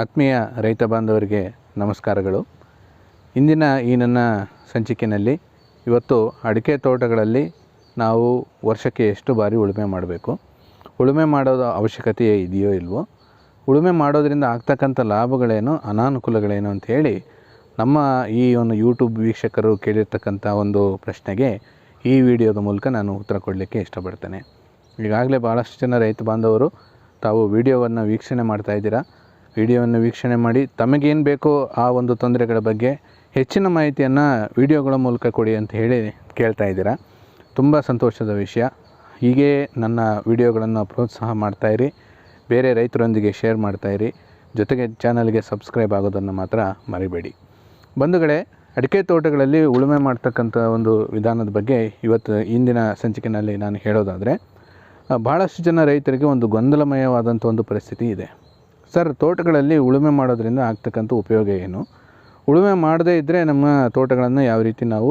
ಆತ್ಮೀಯ ರೈತ ಬಾಂಧವರಿಗೆ ನಮಸ್ಕಾರಗಳು. ಇಂದಿನ ಈ ನನ್ನ ಸಂಚಿಕೆಯಲ್ಲಿ ಇವತ್ತು ಅಡಿಕೆ ತೋಟಗಳಲ್ಲಿ ನಾವು ವರ್ಷಕ್ಕೆ ಎಷ್ಟು ಬಾರಿ ಉಳುಮೆ ಮಾಡಬೇಕು? ಉಳುಮೆ ಮಾಡೋದು ಅವಶ್ಯಕತೆ ಇದೆಯೋ ಇಲ್ವೋ? ಉಳುಮೆ ಮಾಡೋದರಿಂದ ಆಗ್ತಕ್ಕಂಥ ಲಾಭಗಳೇನು, ಅನಾನುಕೂಲಗಳೇನು ಅಂತ ಹೇಳಿ ನಮ್ಮ ಈ ಒಂದು ಯೂಟ್ಯೂಬ್ ವೀಕ್ಷಕರು ಕೇಳಿರ್ತಕ್ಕಂಥ ಒಂದು ಪ್ರಶ್ನೆಗೆ ಈ ವಿಡಿಯೋದ ಮೂಲಕ ನಾನು ಉತ್ತರ ಕೊಡಲಿಕ್ಕೆ ಇಷ್ಟಪಡ್ತೇನೆ. ಈಗಾಗಲೇ ಭಾಳಷ್ಟು ಜನ ರೈತ ಬಾಂಧವರು ತಾವು ವಿಡಿಯೋವನ್ನು ವೀಕ್ಷಣೆ ಮಾಡ್ತಾ ಇದ್ದೀರಾ. ವಿಡಿಯೋವನ್ನು ವೀಕ್ಷಣೆ ಮಾಡಿ ತಮಗೇನು ಬೇಕೋ ಆ ಒಂದು ತೊಂದರೆಗಳ ಬಗ್ಗೆ ಹೆಚ್ಚಿನ ಮಾಹಿತಿಯನ್ನು ವಿಡಿಯೋಗಳ ಮೂಲಕ ಕೊಡಿ ಅಂತ ಹೇಳಿ ಕೇಳ್ತಾ ಇದ್ದೀರಾ. ತುಂಬ ಸಂತೋಷದ ವಿಷಯ. ಹೀಗೆ ನನ್ನ ವಿಡಿಯೋಗಳನ್ನು ಪ್ರೋತ್ಸಾಹ ಮಾಡ್ತಾಯಿರಿ ಬೇರೆ ರೈತರೊಂದಿಗೆ ಶೇರ್ ಮಾಡ್ತಾಯಿರಿ ಜೊತೆಗೆ ಚಾನಲ್ಗೆ ಸಬ್ಸ್ಕ್ರೈಬ್ ಆಗೋದನ್ನು ಮಾತ್ರ ಮರಿಬೇಡಿ. ಬಂಧುಗಳೇ ಅಡಿಕೆ ತೋಟಗಳಲ್ಲಿ ಉಳುಮೆ ಮಾಡ್ತಕ್ಕಂಥ ಒಂದು ವಿಧಾನದ ಬಗ್ಗೆ ಇವತ್ತು ಇಂದಿನ ಸಂಚಿಕೆಯಲ್ಲಿ ನಾನು ಹೇಳೋದಾದರೆ ಭಾಳಷ್ಟು ಜನ ರೈತರಿಗೆ ಒಂದು ಗೊಂದಲಮಯವಾದಂಥ ಒಂದು ಪರಿಸ್ಥಿತಿ ಇದೆ. ಸರ್, ತೋಟಗಳಲ್ಲಿ ಉಳುಮೆ ಮಾಡೋದ್ರಿಂದ ಆಗ್ತಕ್ಕಂಥ ಉಪಯೋಗ ಏನು? ಉಳುಮೆ ಮಾಡದೇ ಇದ್ದರೆ ನಮ್ಮ ತೋಟಗಳನ್ನು ಯಾವ ರೀತಿ ನಾವು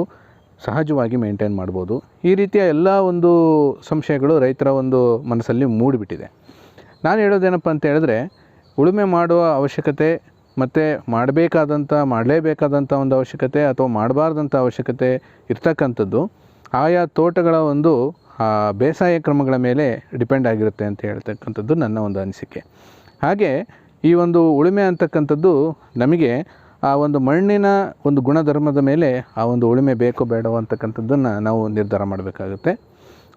ಸಹಜವಾಗಿ ಮೇಂಟೈನ್ ಮಾಡ್ಬೋದು? ಈ ರೀತಿಯ ಎಲ್ಲ ಒಂದು ಸಂಶಯಗಳು ರೈತರ ಒಂದು ಮನಸ್ಸಲ್ಲಿ ಮೂಡಿಬಿಟ್ಟಿದೆ. ನಾನು ಹೇಳೋದೇನಪ್ಪ ಅಂತ ಹೇಳಿದ್ರೆ, ಉಳುಮೆ ಮಾಡುವ ಅವಶ್ಯಕತೆ ಮತ್ತು ಮಾಡಬೇಕಾದಂಥ, ಮಾಡಲೇಬೇಕಾದಂಥ ಒಂದು ಅವಶ್ಯಕತೆ ಅಥವಾ ಮಾಡಬಾರ್ದಂಥ ಅವಶ್ಯಕತೆ ಇರ್ತಕ್ಕಂಥದ್ದು ಆಯಾ ತೋಟಗಳ ಒಂದು ಬೇಸಾಯ ಕ್ರಮಗಳ ಮೇಲೆ ಡಿಪೆಂಡ್ ಆಗಿರುತ್ತೆ ಅಂತ ಹೇಳ್ತಕ್ಕಂಥದ್ದು ನನ್ನ ಒಂದು ಅನಿಸಿಕೆ. ಹಾಗೆ ಈ ಒಂದು ಉಳುಮೆ ಅಂತಕ್ಕಂಥದ್ದು ನಮಗೆ ಆ ಒಂದು ಮಣ್ಣಿನ ಒಂದು ಗುಣಧರ್ಮದ ಮೇಲೆ ಆ ಒಂದು ಉಳುಮೆ ಬೇಕೋ ಬೇಡವೋ ಅಂತಕ್ಕಂಥದ್ದನ್ನು ನಾವು ನಿರ್ಧಾರ ಮಾಡಬೇಕಾಗುತ್ತೆ.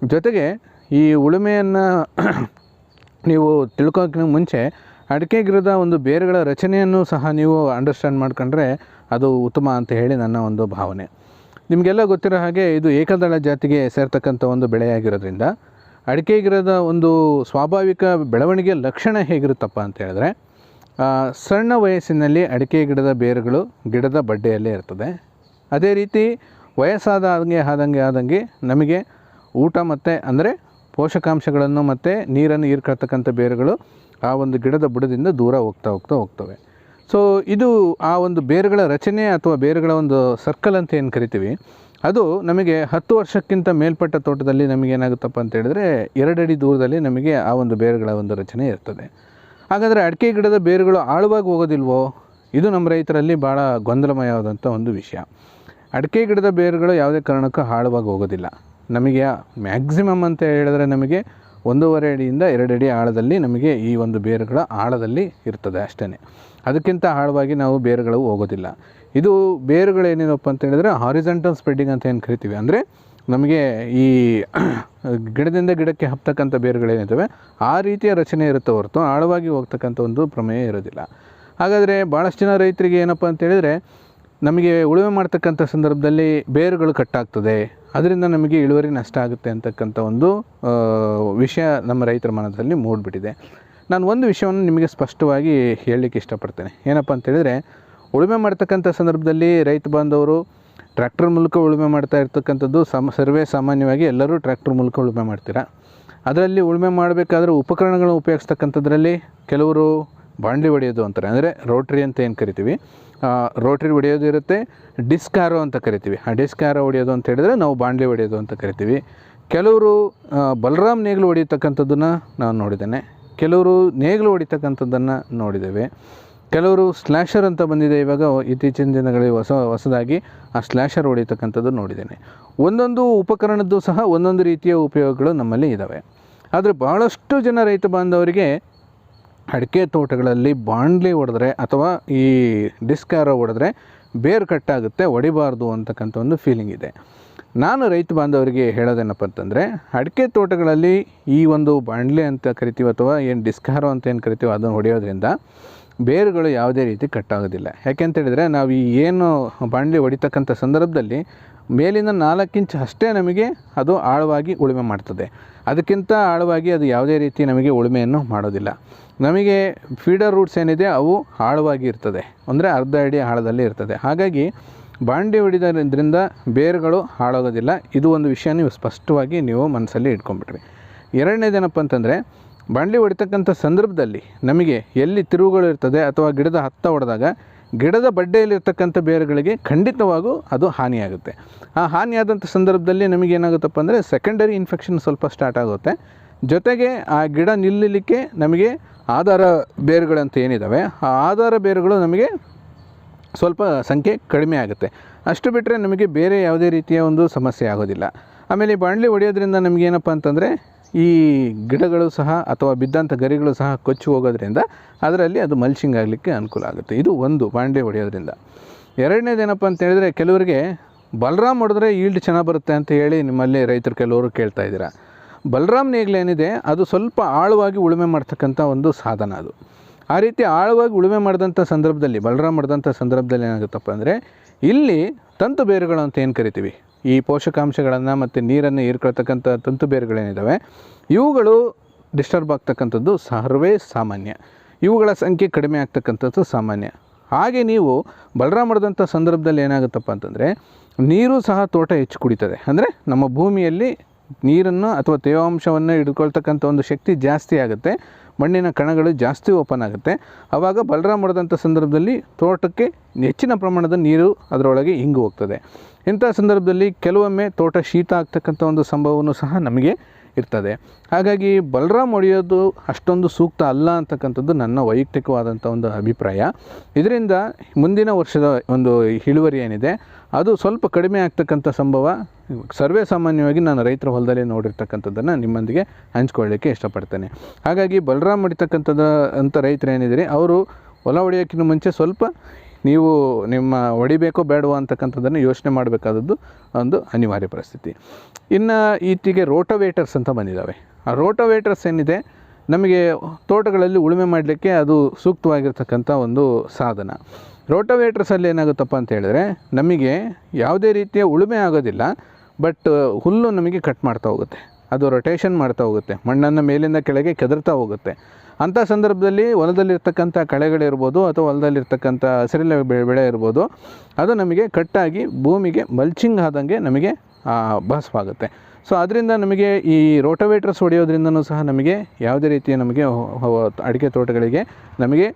ಜೊತೆಗೆ ಈ ಉಳುಮೆಯನ್ನು ನೀವು ತಿಳ್ಕೋಕ್ಕೆ ಮುಂಚೆ ಅಡಿಕೆ ಗಿಡದ ಒಂದು ಬೇರುಗಳ ರಚನೆಯನ್ನು ಸಹ ನೀವು ಅಂಡರ್ಸ್ಟ್ಯಾಂಡ್ ಮಾಡ್ಕೊಂಡ್ರೆ ಅದು ಉತ್ತಮ ಅಂತ ಹೇಳಿ ನನ್ನ ಒಂದು ಭಾವನೆ. ನಿಮಗೆಲ್ಲ ಗೊತ್ತಿರೋ ಹಾಗೆ ಇದು ಏಕದಳ ಜಾತಿಗೆ ಸೇರ್ತಕ್ಕಂಥ ಒಂದು ಬೆಳೆಯಾಗಿರೋದ್ರಿಂದ ಅಡಿಕೆ ಗಿಡದ ಒಂದು ಸ್ವಾಭಾವಿಕ ಬೆಳವಣಿಗೆ ಲಕ್ಷಣ ಹೇಗಿರುತ್ತಪ್ಪ ಅಂತ ಹೇಳಿದ್ರೆ ಸಣ್ಣ ವಯಸ್ಸಿನಲ್ಲಿ ಅಡಿಕೆ ಗಿಡದ ಬೇರುಗಳು ಗಿಡದ ಬಡ್ಡೆಯಲ್ಲೇ ಇರ್ತದೆ. ಅದೇ ರೀತಿ ವಯಸ್ಸಾದ ಹಾಗೆ ಆದಂಗೆ ಆದಂಗೆ ನಮಗೆ ಊಟ ಮತ್ತು ಅಂದರೆ ಪೋಷಕಾಂಶಗಳನ್ನು ಮತ್ತು ನೀರನ್ನು ಹೀರ್ಕೊಳ್ತಕ್ಕಂಥ ಬೇರುಗಳು ಆ ಒಂದು ಗಿಡದ ಬುಡದಿಂದ ದೂರ ಹೋಗ್ತಾ ಹೋಗ್ತಾ ಹೋಗ್ತವೆ. ಸೊ ಇದು ಆ ಒಂದು ಬೇರುಗಳ ರಚನೆ ಅಥವಾ ಬೇರುಗಳ ಒಂದು ಸರ್ಕಲ್ ಅಂತ ಏನು ಕರಿತೀವಿ? ಅದು ನಮಗೆ ಹತ್ತು ವರ್ಷಕ್ಕಿಂತ ಮೇಲ್ಪಟ್ಟ ತೋಟದಲ್ಲಿ ನಮಗೆ ಏನಾಗುತ್ತಪ್ಪ ಅಂತ ಹೇಳಿದ್ರೆ ಎರಡಡಿ ದೂರದಲ್ಲಿ ನಮಗೆ ಆ ಒಂದು ಬೇರುಗಳ ಒಂದು ರಚನೆ ಇರ್ತದೆ. ಹಾಗಾದರೆ ಅಡಿಕೆ ಗಿಡದ ಬೇರುಗಳು ಆಳವಾಗಿ ಹೋಗೋದಿಲ್ವೋ? ಇದು ನಮ್ಮ ರೈತರಲ್ಲಿ ಭಾಳ ಗೊಂದಲಮಯವಾದಂಥ ಒಂದು ವಿಷಯ. ಅಡಿಕೆ ಗಿಡದ ಬೇರುಗಳು ಯಾವುದೇ ಕಾರಣಕ್ಕೂ ಆಳವಾಗಿ ಹೋಗೋದಿಲ್ಲ. ನಮಗೆ ಮ್ಯಾಕ್ಸಿಮಮ್ ಅಂತ ಹೇಳಿದ್ರೆ ನಮಗೆ ಒಂದೂವರೆ ಅಡಿಯಿಂದ ಎರಡು ಅಡಿ ಆಳದಲ್ಲಿ ನಮಗೆ ಈ ಒಂದು ಬೇರುಗಳ ಆಳದಲ್ಲಿ ಇರ್ತದೆ ಅಷ್ಟೇ ಅದಕ್ಕಿಂತ ಆಳವಾಗಿ ನಾವು ಬೇರುಗಳು ಹೋಗೋದಿಲ್ಲ. ಇದು ಬೇರುಗಳೇನೇನಪ್ಪ ಅಂತ ಹೇಳಿದ್ರೆ ಹಾರಿಜೆಂಟಲ್ ಸ್ಪ್ರೆಡ್ಡಿಂಗ್ ಅಂತ ಏನು ಕರಿತೀವಿ? ಅಂದರೆ ನಮಗೆ ಈ ಗಿಡದಿಂದ ಗಿಡಕ್ಕೆ ಹಬ್ತಕ್ಕಂಥ ಬೇರುಗಳೇನಿದ್ದಾವೆ ಆ ರೀತಿಯ ರಚನೆ ಇರುತ್ತೆ ಹೊರತು ಆಳವಾಗಿ ಹೋಗ್ತಕ್ಕಂಥ ಒಂದು ಪ್ರಮೇಯ ಇರೋದಿಲ್ಲ. ಹಾಗಾದರೆ ಭಾಳಷ್ಟು ಜನ ರೈತರಿಗೆ ಏನಪ್ಪ ಅಂತ ಹೇಳಿದರೆ ನಮಗೆ ಉಳುಮೆ ಮಾಡ್ತಕ್ಕಂಥ ಸಂದರ್ಭದಲ್ಲಿ ಬೇರುಗಳು ಕಟ್ಟಾಗ್ತದೆ ಅದರಿಂದ ನಮಗೆ ಇಳುವರಿ ನಷ್ಟ ಆಗುತ್ತೆ ಅಂತಕ್ಕಂಥ ಒಂದು ವಿಷಯ ನಮ್ಮ ರೈತರ ಮನದಲ್ಲಿ ಮೂಡಿಬಿಟ್ಟಿದೆ. ನಾನು ಒಂದು ವಿಷಯವನ್ನು ನಿಮಗೆ ಸ್ಪಷ್ಟವಾಗಿ ಹೇಳಲಿಕ್ಕೆ ಇಷ್ಟಪಡ್ತೇನೆ. ಏನಪ್ಪ ಅಂತೇಳಿದರೆ ಉಳುಮೆ ಮಾಡ್ತಕ್ಕಂಥ ಸಂದರ್ಭದಲ್ಲಿ ರೈತ ಬಾಂಧವರು ಟ್ರ್ಯಾಕ್ಟರ್ ಮೂಲಕ ಉಳುಮೆ ಮಾಡ್ತಾ ಇರ್ತಕ್ಕಂಥದ್ದು ಸಮ, ಸರ್ವೇ ಸಾಮಾನ್ಯವಾಗಿ ಎಲ್ಲರೂ ಟ್ರ್ಯಾಕ್ಟರ್ ಮೂಲಕ ಉಳುಮೆ ಮಾಡ್ತೀರಾ? ಅದರಲ್ಲಿ ಉಳುಮೆ ಮಾಡಬೇಕಾದ್ರೆ ಉಪಕರಣಗಳನ್ನು ಉಪಯೋಗಿಸ್ತಕ್ಕಂಥದ್ರಲ್ಲಿ ಕೆಲವರು ಬಾಂಡ್ಲಿ ಹೊಡೆಯೋದು ಅಂತಾರೆ. ಅಂದರೆ ರೋಟ್ರಿ ಅಂತ ಏನು ಕರಿತೀವಿ? ರೋಟ್ರಿ ಹೊಡೆಯೋದು ಇರುತ್ತೆ, ಡಿಸ್ಕ್ ಆರೋ ಅಂತ ಕರಿತೀವಿ. ಆ ಡಿಸ್ಕ್ ಆರೋ ಹೊಡೆಯೋದು ಅಂತ ಹೇಳಿದ್ರೆ ನಾವು ಬಾಂಡ್ಲಿ ಹೊಡೆಯೋದು ಅಂತ ಕರಿತೀವಿ. ಕೆಲವರು ಬಲರಾಮ್ ನೇಗಿಲು ಹೊಡೆಯತಕ್ಕಂಥದ್ದನ್ನು ನಾನು ನೋಡಿದ್ದೇನೆ. ಕೆಲವರು ನೇಗಿಲು ಹೊಡಿತಕ್ಕಂಥದ್ದನ್ನು ನೋಡಿದ್ದೇವೆ. ಕೆಲವರು ಸ್ಲ್ಯಾಷರ್ ಅಂತ ಬಂದಿದೆ ಇವಾಗ, ಇತ್ತೀಚಿನ ದಿನಗಳಲ್ಲಿ ಹೊಸ, ಹೊಸದಾಗಿ ಆ ಸ್ಲ್ಯಾಷರ್ ಹೊಡಿತಕ್ಕಂಥದ್ದು ನೋಡಿದ್ದೇನೆ. ಒಂದೊಂದು ಉಪಕರಣದ್ದು ಸಹ ಒಂದೊಂದು ರೀತಿಯ ಉಪಯೋಗಗಳು ನಮ್ಮಲ್ಲಿ ಇದ್ದಾವೆ ಆದರೆ ಭಾಳಷ್ಟು ಜನ ರೈತ ಬಾಂಧವರಿಗೆ ಅಡಿಕೆ ತೋಟಗಳಲ್ಲಿ ಬಾಂಡ್ಲಿ ಹೊಡೆದ್ರೆ ಅಥವಾ ಈ ಡಿಸ್ಕ್ ಆರೋ ಹೊಡೆದ್ರೆ ಬೇರು ಕಟ್ಟಾಗುತ್ತೆ ಹೊಡಿಬಾರ್ದು ಅಂತಕ್ಕಂಥ ಒಂದು ಫೀಲಿಂಗ್ ಇದೆ. ನಾನು ರೈತ ಬಾಂಧವರಿಗೆ ಹೇಳೋದೇನಪ್ಪ ಅಂತಂದರೆ, ಅಡಿಕೆ ತೋಟಗಳಲ್ಲಿ ಈ ಒಂದು ಬಾಂಡ್ಲಿ ಅಂತ ಕರಿತೀವಿ ಅಥವಾ ಏನು ಡಿಸ್ಕಾರೋ ಅಂತ ಏನು ಕರಿತೀವೋ ಅದನ್ನು ಹೊಡೆಯೋದ್ರಿಂದ ಬೇರುಗಳು ಯಾವುದೇ ರೀತಿ ಕಟ್ಟಾಗೋದಿಲ್ಲ. ಯಾಕೆಂತ ಹೇಳಿದರೆ, ನಾವು ಈ ಏನು ಬಾಂಡ್ಲಿ ಹೊಡಿತಕ್ಕಂಥ ಸಂದರ್ಭದಲ್ಲಿ ಮೇಲಿನ ನಾಲ್ಕು ಇಂಚ್ ಅಷ್ಟೇ ನಮಗೆ ಅದು ಆಳವಾಗಿ ಉಳುಮೆ ಮಾಡ್ತದೆ. ಅದಕ್ಕಿಂತ ಆಳವಾಗಿ ಅದು ಯಾವುದೇ ರೀತಿ ನಮಗೆ ಉಳುಮೆಯನ್ನು ಮಾಡೋದಿಲ್ಲ. ನಮಗೆ ಫೀಡರ್ ರೂಟ್ಸ್ ಏನಿದೆ, ಅವು ಆಳವಾಗಿ ಇರ್ತದೆ. ಅಂದರೆ ಅರ್ಧ ಅಡಿ ಆಳದಲ್ಲಿ ಇರ್ತದೆ. ಹಾಗಾಗಿ ಬಾಂಡಿ ಹೊಡಿಯೋದ್ರಿಂದ ಬೇರುಗಳು ಹಾಳಾಗೋದಿಲ್ಲ. ಇದು ಒಂದು ವಿಷಯ ನೀವು ಸ್ಪಷ್ಟವಾಗಿ ನೀವು ಮನಸ್ಸಲ್ಲಿ ಇಟ್ಕೊಂಡ್ಬಿಟ್ರಿ. ಎರಡನೇದೇನಪ್ಪ ಅಂತಂದರೆ ಬಾಂಡ್ಲಿ ಹೊಡಿತಕ್ಕಂಥ ಸಂದರ್ಭದಲ್ಲಿ ನಮಗೆ ಎಲ್ಲಿ ತಿರುವುಗಳು ಇರ್ತದೆ ಅಥವಾ ಗಿಡದ ಹತ್ತ ಹೊಡೆದಾಗ ಗಿಡದ ಬಡ್ಡೆಯಲ್ಲಿರ್ತಕ್ಕಂಥ ಬೇರುಗಳಿಗೆ ಖಂಡಿತವಾಗೂ ಅದು ಹಾನಿಯಾಗುತ್ತೆ. ಆ ಹಾನಿಯಾದಂಥ ಸಂದರ್ಭದಲ್ಲಿ ನಮಗೇನಾಗುತ್ತಪ್ಪ ಅಂದರೆ ಸೆಕೆಂಡರಿ ಇನ್ಫೆಕ್ಷನ್ ಸ್ವಲ್ಪ ಸ್ಟಾರ್ಟ್ ಆಗುತ್ತೆ. ಜೊತೆಗೆ ಆ ಗಿಡ ನಿಲ್ಲಲಿಕ್ಕೆ ನಮಗೆ ಆಧಾರ ಬೇರುಗಳಂತ ಏನಿದ್ದಾವೆ ಆ ಆಧಾರ ಬೇರುಗಳು ನಮಗೆ ಸ್ವಲ್ಪ ಸಂಖ್ಯೆ ಕಡಿಮೆ ಆಗುತ್ತೆ. ಅಷ್ಟು ಬಿಟ್ಟರೆ ನಮಗೆ ಬೇರೆ ಯಾವುದೇ ರೀತಿಯ ಒಂದು ಸಮಸ್ಯೆ ಆಗೋದಿಲ್ಲ. ಆಮೇಲೆ ಈ ಬಾಣಲಿ ಹೊಡೆಯೋದ್ರಿಂದ ನಮಗೇನಪ್ಪ ಅಂತಂದರೆ, ಈ ಗಿಡಗಳು ಸಹ ಅಥವಾ ಬಿದ್ದಂಥ ಗರಿಗಳು ಸಹ ಕೊಚ್ಚಿ ಹೋಗೋದ್ರಿಂದ ಅದರಲ್ಲಿ ಅದು ಮಲ್ಚಿಂಗ್ ಆಗಲಿಕ್ಕೆ ಅನುಕೂಲ ಆಗುತ್ತೆ. ಇದು ಒಂದು ಬಾಣಲಿ ಹೊಡೆಯೋದ್ರಿಂದ. ಎರಡನೇದೇನಪ್ಪ ಅಂತ ಹೇಳಿದ್ರೆ, ಕೆಲವರಿಗೆ ಬಲರಾಮ್ ಹೊಡೆದ್ರೆ ಈಲ್ಡ್ ಚೆನ್ನಾಗಿ ಬರುತ್ತೆ ಅಂತ ಹೇಳಿ ನಿಮ್ಮಲ್ಲಿ ರೈತರು ಕೆಲವರು ಕೇಳ್ತಾ ಇದ್ದೀರಾ. ಬಲರಾಮ್ ನೇಗ್ಲೇನಿದೆ ಅದು ಸ್ವಲ್ಪ ಆಳವಾಗಿ ಉಳುಮೆ ಮಾಡ್ತಕ್ಕಂಥ ಒಂದು ಸಾಧನ ಅದು. ಆ ರೀತಿ ಆಳವಾಗಿ ಉಳುಮೆ ಮಾಡಿದಂಥ ಸಂದರ್ಭದಲ್ಲಿ, ಬಲರಾಮ್ ಮಾಡಿದಂಥ ಸಂದರ್ಭದಲ್ಲಿ ಏನಾಗುತ್ತಪ್ಪ ಅಂದರೆ, ಇಲ್ಲಿ ತಂತು ಬೇರುಗಳು ಅಂತ ಏನು ಕರಿತೀವಿ? ಈ ಪೋಷಕಾಂಶಗಳನ್ನು ಮತ್ತು ನೀರನ್ನು ಹೀರ್ಕೊಳ್ತಕ್ಕಂಥ ತಂತು ಬೇರುಗಳೇನಿದ್ದಾವೆ ಇವುಗಳು ಡಿಸ್ಟರ್ಬ್ ಆಗ್ತಕ್ಕಂಥದ್ದು ಸರ್ವೇ ಸಾಮಾನ್ಯ. ಇವುಗಳ ಸಂಖ್ಯೆ ಕಡಿಮೆ ಆಗ್ತಕ್ಕಂಥದ್ದು ಸಾಮಾನ್ಯ. ಹಾಗೆ ನೀವು ಬಲರಾಮ್ ಮಾಡಿದಂಥ ಸಂದರ್ಭದಲ್ಲಿ ಏನಾಗುತ್ತಪ್ಪ ಅಂತಂದರೆ, ನೀರು ಸಹ ತೋಟ ಹೆಚ್ಚು ಕುಡಿತದೆ. ಅಂದರೆ ನಮ್ಮ ಭೂಮಿಯಲ್ಲಿ ನೀರನ್ನು ಅಥವಾ ತೇವಾಂಶವನ್ನು ಹಿಡ್ಕೊಳ್ತಕ್ಕಂಥ ಒಂದು ಶಕ್ತಿ ಜಾಸ್ತಿ ಆಗುತ್ತೆ. ಮಣ್ಣಿನ ಕಣಗಳು ಜಾಸ್ತಿ ಓಪನ್ ಆಗುತ್ತೆ. ಆವಾಗ ಬಲರಾಮ್ ಹೊಡೆದಂಥ ಸಂದರ್ಭದಲ್ಲಿ ತೋಟಕ್ಕೆ ಹೆಚ್ಚಿನ ಪ್ರಮಾಣದ ನೀರು ಅದರೊಳಗೆ ಹಿಂಗು ಹೋಗ್ತದೆ. ಇಂಥ ಸಂದರ್ಭದಲ್ಲಿ ಕೆಲವೊಮ್ಮೆ ತೋಟ ಶೀತ ಆಗ್ತಕ್ಕಂಥ ಒಂದು ಸಂಭವವೂ ಸಹ ನಮಗೆ ಇರ್ತದೆ. ಹಾಗಾಗಿ ಬಲರಾಮ್ ಹೊಡೆಯೋದು ಅಷ್ಟೊಂದು ಸೂಕ್ತ ಅಲ್ಲ ಅಂತಕ್ಕಂಥದ್ದು ನನ್ನ ವೈಯಕ್ತಿಕವಾದಂಥ ಒಂದು ಅಭಿಪ್ರಾಯ. ಇದರಿಂದ ಮುಂದಿನ ವರ್ಷದ ಒಂದು ಇಳುವರಿ ಏನಿದೆ, ಅದು ಸ್ವಲ್ಪ ಕಡಿಮೆ ಆಗ್ತಕ್ಕಂಥ ಸಂಭವ. ಸರ್ವೇ ಸಾಮಾನ್ಯವಾಗಿ ನಾನು ರೈತರ ಹೊಲದಲ್ಲಿ ನೋಡಿರ್ತಕ್ಕಂಥದ್ದನ್ನು ನಿಮ್ಮೊಂದಿಗೆ ಹಂಚ್ಕೊಳ್ಳಿಕ್ಕೆ ಇಷ್ಟಪಡ್ತೇನೆ. ಹಾಗಾಗಿ ಬಲರಾಮ್ ಹೊಡಿತಕ್ಕಂಥದ್ದು ಅಂತ ರೈತರು ಏನಿದ್ದೀರಿ ಅವರು ಹೊಲ ಹೊಡೆಯೋಕ್ಕಿಂತ ಮುಂಚೆ ಸ್ವಲ್ಪ ನೀವು ನಿಮ್ಮ ಹೊಡಿಬೇಕೋ ಬೇಡವೋ ಅಂತಕ್ಕಂಥದ್ದನ್ನು ಯೋಚನೆ ಮಾಡಬೇಕಾದದ್ದು ಒಂದು ಅನಿವಾರ್ಯ ಪರಿಸ್ಥಿತಿ. ಇನ್ನು ಈಟಿಗೆ ರೋಟೋವೇಟರ್ಸ್ ಅಂತ ಬಂದಿದ್ದಾವೆ. ಆ ರೋಟೋವೇಟರ್ಸ್ ಏನಿದೆ? ನಮಗೆ ತೋಟಗಳಲ್ಲಿ ಉಳುಮೆ ಮಾಡಲಿಕ್ಕೆ ಅದು ಸೂಕ್ತವಾಗಿರ್ತಕ್ಕಂಥ ಒಂದು ಸಾಧನ. ರೋಟೋವೇಟರ್ಸಲ್ಲಿ ಏನಾಗುತ್ತಪ್ಪ ಅಂತ ಹೇಳಿದ್ರೆ, ನಮಗೆ ಯಾವುದೇ ರೀತಿಯ ಉಳುಮೆ ಆಗೋದಿಲ್ಲ, ಬಟ್ ಹುಲ್ಲು ನಮಗೆ ಕಟ್ ಮಾಡ್ತಾ ಹೋಗುತ್ತೆ. ಅದು ರೊಟೇಷನ್ ಮಾಡ್ತಾ ಹೋಗುತ್ತೆ. ಮಣ್ಣನ್ನು ಮೇಲಿಂದ ಕೆಳಗೆ ಕೆದರ್ತಾ ಹೋಗುತ್ತೆ. ಅಂಥ ಸಂದರ್ಭದಲ್ಲಿ ಹೊಲದಲ್ಲಿರ್ತಕ್ಕಂಥ ಕಳೆಗಳಿರ್ಬೋದು ಅಥವಾ ಹೊಲದಲ್ಲಿರ್ತಕ್ಕಂಥ ಹಸಿರಿನ ಬೆಳೆ ಬೆಳೆ ಇರ್ಬೋದು, ಅದು ನಮಗೆ ಕಟ್ಟಾಗಿ ಭೂಮಿಗೆ ಮಲ್ಚಿಂಗ್ ಆದಂಗೆ ನಮಗೆ ಭಾಸವಾಗುತ್ತೆ ಸೊ ಅದರಿಂದ ನಮಗೆ ಈ ರೋಟೋವೇಟ್ರಸ್ ಹೊಡೆಯೋದ್ರಿಂದನೂ ಸಹ ನಮಗೆ ಯಾವುದೇ ರೀತಿಯ ನಮಗೆ ಅಡಿಕೆ ತೋಟಗಳಿಗೆ ನಮಗೆ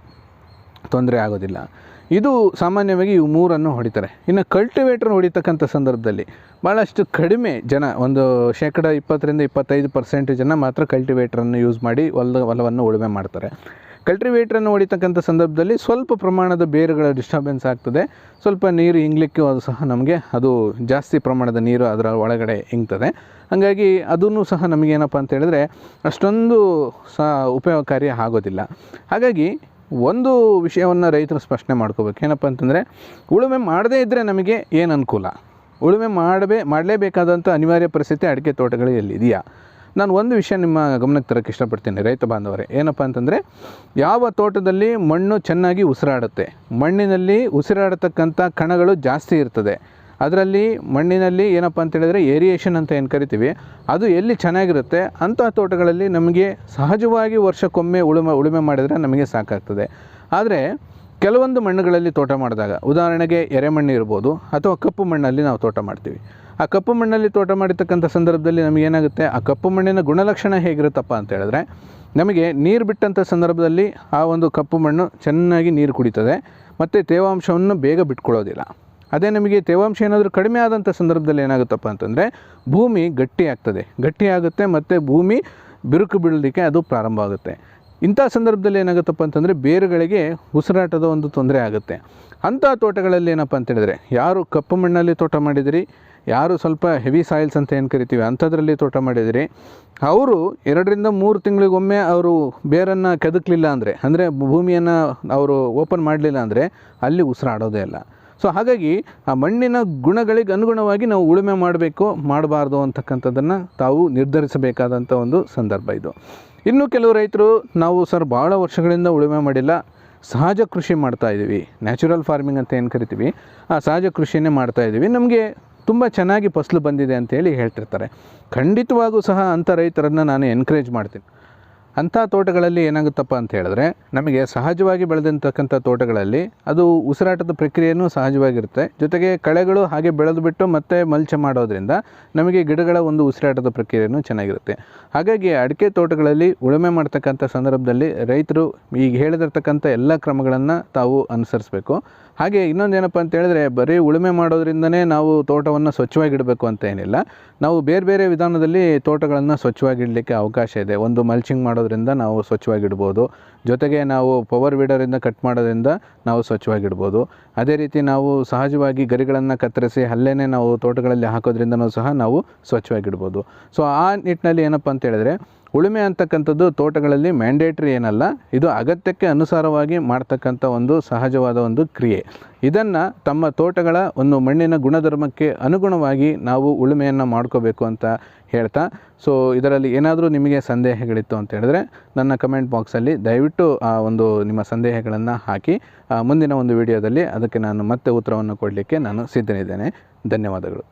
ತೊಂದರೆ ಆಗೋದಿಲ್ಲ. ಇದು ಸಾಮಾನ್ಯವಾಗಿ ಇವು ಮೂರನ್ನು ಹೊಡಿತಾರೆ. ಇನ್ನು ಕಲ್ಟಿವೇಟ್ರ್ ಹೊಡಿತಕ್ಕಂಥ ಸಂದರ್ಭದಲ್ಲಿ ಭಾಳಷ್ಟು ಕಡಿಮೆ ಜನ, ಒಂದು ಶೇಕಡ ಇಪ್ಪತ್ತರಿಂದ ಇಪ್ಪತ್ತೈದು ಪರ್ಸೆಂಟ್ ಜನ ಮಾತ್ರ ಕಲ್ಟಿವೇಟ್ರನ್ನು ಯೂಸ್ ಮಾಡಿ ಹೊಲದ, ಹೊಲವನ್ನು ಉಳುಮೆ ಮಾಡ್ತಾರೆ. ಕಲ್ಟಿವೇಟ್ರನ್ನು ಹೊಡಿತಕ್ಕಂಥ ಸಂದರ್ಭದಲ್ಲಿ ಸ್ವಲ್ಪ ಪ್ರಮಾಣದ ಬೇರುಗಳ ಡಿಸ್ಟರ್ಬೆನ್ಸ್ ಆಗ್ತದೆ. ಸ್ವಲ್ಪ ನೀರು ಇಂಗ್ಲಿಕ್ಕೂ ಅದು ಸಹ ನಮಗೆ ಅದು ಜಾಸ್ತಿ ಪ್ರಮಾಣದ ನೀರು ಅದರ ಒಳಗಡೆ ಇಂಗ್ತದೆ. ಹಾಗಾಗಿ ಅದನ್ನು ಸಹ ನಮಗೇನಪ್ಪ ಅಂತ ಹೇಳಿದ್ರೆ ಅಷ್ಟೊಂದು ಸಹ ಉಪಯೋಗಕಾರಿ ಆಗೋದಿಲ್ಲ. ಹಾಗಾಗಿ ಒಂದು ವಿಷಯವನ್ನು ರೈತರು ಸ್ಪಷ್ಟನೆ ಮಾಡ್ಕೋಬೇಕು. ಏನಪ್ಪ ಅಂತಂದರೆ, ಉಳುಮೆ ಮಾಡದೇ ಇದ್ದರೆ ನಮಗೆ ಏನು ಅನುಕೂಲ? ಉಳುಮೆ ಮಾಡಬೇ ಮಾಡಲೇಬೇಕಾದಂಥ ಅನಿವಾರ್ಯ ಪರಿಸ್ಥಿತಿ ಅಡಿಕೆ ತೋಟಗಳಲ್ಲಿ ಇದೆಯಾ ನಾನು ಒಂದು ವಿಷಯ ನಿಮ್ಮ ಗಮನಕ್ಕೆ ತರಕ್ಕೆ ಇಷ್ಟಪಡ್ತೀನಿ ರೈತ ಬಾಂಧವರೇ. ಏನಪ್ಪ ಅಂತಂದರೆ, ಯಾವ ತೋಟದಲ್ಲಿ ಮಣ್ಣು ಚೆನ್ನಾಗಿ ಉಸಿರಾಡುತ್ತೆ? ಮಣ್ಣಿನಲ್ಲಿ ಉಸಿರಾಡತಕ್ಕಂಥ ಕಣಗಳು ಜಾಸ್ತಿ ಇರ್ತದೆ. ಅದರಲ್ಲಿ ಮಣ್ಣಿನಲ್ಲಿ ಏನಪ್ಪ ಅಂತ ಹೇಳಿದ್ರೆ ಏರಿಯೇಷನ್ ಅಂತ ಏನು ಕರಿತೀವಿ, ಅದು ಎಲ್ಲಿ ಚೆನ್ನಾಗಿರುತ್ತೆ ಅಂತಹ ತೋಟಗಳಲ್ಲಿ ನಮಗೆ ಸಹಜವಾಗಿ ವರ್ಷಕ್ಕೊಮ್ಮೆ ಉಳುಮೆ ಉಳುಮೆ ಮಾಡಿದರೆ ನಮಗೆ ಸಾಕಾಗ್ತದೆ. ಆದರೆ ಕೆಲವೊಂದು ಮಣ್ಣುಗಳಲ್ಲಿ ತೋಟ ಮಾಡಿದಾಗ, ಉದಾಹರಣೆಗೆ ಎರೆಮಣ್ಣು ಇರ್ಬೋದು, ಅಥವಾ ಕಪ್ಪು ಮಣ್ಣಲ್ಲಿ ನಾವು ತೋಟ ಮಾಡ್ತೀವಿ. ಆ ಕಪ್ಪು ಮಣ್ಣಲ್ಲಿ ತೋಟ ಮಾಡಿರ್ತಕ್ಕಂಥ ಸಂದರ್ಭದಲ್ಲಿ ನಮಗೇನಾಗುತ್ತೆ ಆ ಕಪ್ಪು ಮಣ್ಣಿನ ಗುಣಲಕ್ಷಣ ಹೇಗಿರುತ್ತಪ್ಪ ಅಂತ ಹೇಳಿದ್ರೆ, ನಮಗೆ ನೀರು ಬಿಟ್ಟಂಥ ಸಂದರ್ಭದಲ್ಲಿ ಆ ಒಂದು ಕಪ್ಪು ಮಣ್ಣು ಚೆನ್ನಾಗಿ ನೀರು ಕುಡಿತದೆ, ಮತ್ತು ತೇವಾಂಶವನ್ನು ಬೇಗ ಬಿಟ್ಕೊಳ್ಳೋದಿಲ್ಲ. ಅದೇ ನಿಮಗೆ ತೇವಾಂಶ ಏನಾದರೂ ಕಡಿಮೆ ಆದಂಥ ಸಂದರ್ಭದಲ್ಲಿ ಏನಾಗುತ್ತಪ್ಪ ಅಂತಂದರೆ ಭೂಮಿ ಗಟ್ಟಿ ಆಗ್ತದೆ. ಗಟ್ಟಿ ಆಗುತ್ತೆ ಮತ್ತು ಭೂಮಿ ಬಿರುಕು ಬೀಳಲಿಕ್ಕೆ ಅದು ಪ್ರಾರಂಭ ಆಗುತ್ತೆ. ಇಂಥ ಸಂದರ್ಭದಲ್ಲಿ ಏನಾಗುತ್ತಪ್ಪ ಅಂತಂದರೆ ಬೇರುಗಳಿಗೆ ಉಸಿರಾಟದ ಒಂದು ತೊಂದರೆ ಆಗುತ್ತೆ. ಅಂಥ ತೋಟಗಳಲ್ಲಿ ಏನಪ್ಪ ಅಂತ ಹೇಳಿದ್ರೆ ಯಾರು ಕಪ್ಪು ಮಣ್ಣಲ್ಲಿ ತೋಟ ಮಾಡಿದಿರಿ, ಯಾರು ಸ್ವಲ್ಪ ಹೆವಿ ಸಾಯಿಲ್ಸ್ ಅಂತ ಏನು ಕರಿತೀವಿ ಅಂಥದ್ರಲ್ಲಿ ತೋಟ ಮಾಡಿದಿರಿ, ಅವರು ಎರಡರಿಂದ ಮೂರು ತಿಂಗಳಿಗೊಮ್ಮೆ ಅವರು ಬೇರನ್ನು ಕೆದಕಲಿಲ್ಲ ಅಂದರೆ ಅಂದರೆ ಭೂಮಿಯನ್ನು ಅವರು ಓಪನ್ ಮಾಡಲಿಲ್ಲ ಅಂದರೆ ಅಲ್ಲಿ ಉಸಿರಾಡೋದೇ ಇಲ್ಲ. ಸೊ ಹಾಗಾಗಿ ಆ ಮಣ್ಣಿನ ಗುಣಗಳಿಗೆ ಅನುಗುಣವಾಗಿ ನಾವು ಉಳುಮೆ ಮಾಡಬೇಕು, ಮಾಡಬಾರ್ದು ಅಂತಕ್ಕಂಥದ್ದನ್ನು ತಾವು ನಿರ್ಧರಿಸಬೇಕಾದಂಥ ಒಂದು ಸಂದರ್ಭ ಇದು. ಇನ್ನು ಕೆಲವು ರೈತರು ನಾವು ಸರ್ ಭಾಳ ವರ್ಷಗಳಿಂದ ಉಳುಮೆ ಮಾಡಿಲ್ಲ, ಸಹಜ ಕೃಷಿ ಮಾಡ್ತಾ ಇದ್ದೀವಿ ನ್ಯಾಚುರಲ್ ಫಾರ್ಮಿಂಗ್ ಅಂತ ಏನು ಕರಿತೀವಿ? ಆ ಸಹಜ ಕೃಷಿಯನ್ನೇ ಮಾಡ್ತಾ ಇದ್ದೀವಿ ನಮಗೆ ತುಂಬ ಚೆನ್ನಾಗಿ ಫಸಲು ಬಂದಿದೆ ಅಂತೇಳಿ ಹೇಳ್ತಿರ್ತಾರೆ. ಖಂಡಿತವಾಗೂ ಸಹ ಅಂಥ ರೈತರನ್ನು ನಾನು ಎನ್ಕರೇಜ್ ಮಾಡ್ತೀನಿ. ಅಂಥ ತೋಟಗಳಲ್ಲಿ ಏನಾಗುತ್ತಪ್ಪ ಅಂತ ಹೇಳಿದ್ರೆ, ನಮಗೆ ಸಹಜವಾಗಿ ಬೆಳೆದಂತಕ್ಕಂಥ ತೋಟಗಳಲ್ಲಿ ಅದು ಉಸಿರಾಟದ ಪ್ರಕ್ರಿಯೆಯೂ ಸಹಜವಾಗಿರುತ್ತೆ. ಜೊತೆಗೆ ಕಳೆಗಳು ಹಾಗೆ ಬೆಳೆದು ಬಿಟ್ಟು ಮತ್ತೆ ಮಲ್ಚ ಮಾಡೋದ್ರಿಂದ ನಮಗೆ ಗಿಡಗಳ ಒಂದು ಉಸಿರಾಟದ ಪ್ರಕ್ರಿಯೆಯೂ ಚೆನ್ನಾಗಿರುತ್ತೆ. ಹಾಗಾಗಿ ಅಡಿಕೆ ತೋಟಗಳಲ್ಲಿ ಉಳುಮೆ ಮಾಡ್ತಕ್ಕಂಥ ಸಂದರ್ಭದಲ್ಲಿ ರೈತರು ಈಗ ಹೇಳಿದಿರ್ತಕ್ಕಂಥ ಎಲ್ಲ ಕ್ರಮಗಳನ್ನು ತಾವು ಅನುಸರಿಸಬೇಕು. ಹಾಗೆ ಇನ್ನೊಂದೇನಪ್ಪ ಅಂತ ಹೇಳಿದ್ರೆ, ಬರೀ ಉಳುಮೆ ಮಾಡೋದ್ರಿಂದನೇ ನಾವು ತೋಟವನ್ನು ಸ್ವಚ್ಛವಾಗಿಡಬೇಕು ಅಂತ ಏನಿಲ್ಲ. ನಾವು ಬೇರೆ ಬೇರೆ ವಿಧಾನದಲ್ಲಿ ತೋಟಗಳನ್ನು ಸ್ವಚ್ಛವಾಗಿಡಲಿಕ್ಕೆ ಅವಕಾಶ ಇದೆ. ಒಂದು ಮಲ್ಚಿಂಗ್ ಮಾಡೋದ್ರಿಂದ ನಾವು ಸ್ವಚ್ಛವಾಗಿಡ್ಬೋದು. ಜೊತೆಗೆ ನಾವು ಪವರ್ ವೀಡರಿಂದ ಕಟ್ ಮಾಡೋದ್ರಿಂದ ನಾವು ಸ್ವಚ್ಛವಾಗಿಡ್ಬೋದು. ಅದೇ ರೀತಿ ನಾವು ಸಹಜವಾಗಿ ಗರಿಗಳನ್ನು ಕತ್ತರಿಸಿ ಅಲ್ಲೇ ನಾವು ತೋಟಗಳಲ್ಲಿ ಹಾಕೋದ್ರಿಂದನೂ ಸಹ ನಾವು ಸ್ವಚ್ಛವಾಗಿಡ್ಬೋದು. ಸೊ ಆ ನಿಟ್ಟಿನಲ್ಲಿ ಏನಪ್ಪ ಅಂತ ಹೇಳಿದ್ರೆ ಉಳುಮೆ ಅಂತಕ್ಕಂಥದ್ದು ತೋಟಗಳಲ್ಲಿ ಮ್ಯಾಂಡೇಟ್ರಿ ಏನಲ್ಲ, ಇದು ಅಗತ್ಯಕ್ಕೆ ಅನುಸಾರವಾಗಿ ಮಾಡ್ತಕ್ಕಂಥ ಒಂದು ಸಹಜವಾದ ಒಂದು ಕ್ರಿಯೆ. ಇದನ್ನು ತಮ್ಮ ತೋಟಗಳ ಒಂದು ಮಣ್ಣಿನ ಗುಣಧರ್ಮಕ್ಕೆ ಅನುಗುಣವಾಗಿ ನಾವು ಉಳುಮೆಯನ್ನು ಮಾಡ್ಕೋಬೇಕು ಅಂತ ಹೇಳ್ತಾ ಸೊ ಇದರಲ್ಲಿ ಏನಾದರೂ ನಿಮಗೆ ಸಂದೇಹಗಳಿತ್ತು ಅಂತ ಹೇಳಿದ್ರೆ ನನ್ನ ಕಮೆಂಟ್ ಬಾಕ್ಸಲ್ಲಿ ದಯವಿಟ್ಟು ಆ ಒಂದು ನಿಮ್ಮ ಸಂದೇಹಗಳನ್ನು ಹಾಕಿ ಮುಂದಿನ ಒಂದು ವಿಡಿಯೋದಲ್ಲಿ ಅದಕ್ಕೆ ನಾನು ಮತ್ತೆ ಉತ್ತರವನ್ನು ಕೊಡಲಿಕ್ಕೆ ನಾನು ಸಿದ್ಧನಿದ್ದೇನೆ. ಧನ್ಯವಾದಗಳು.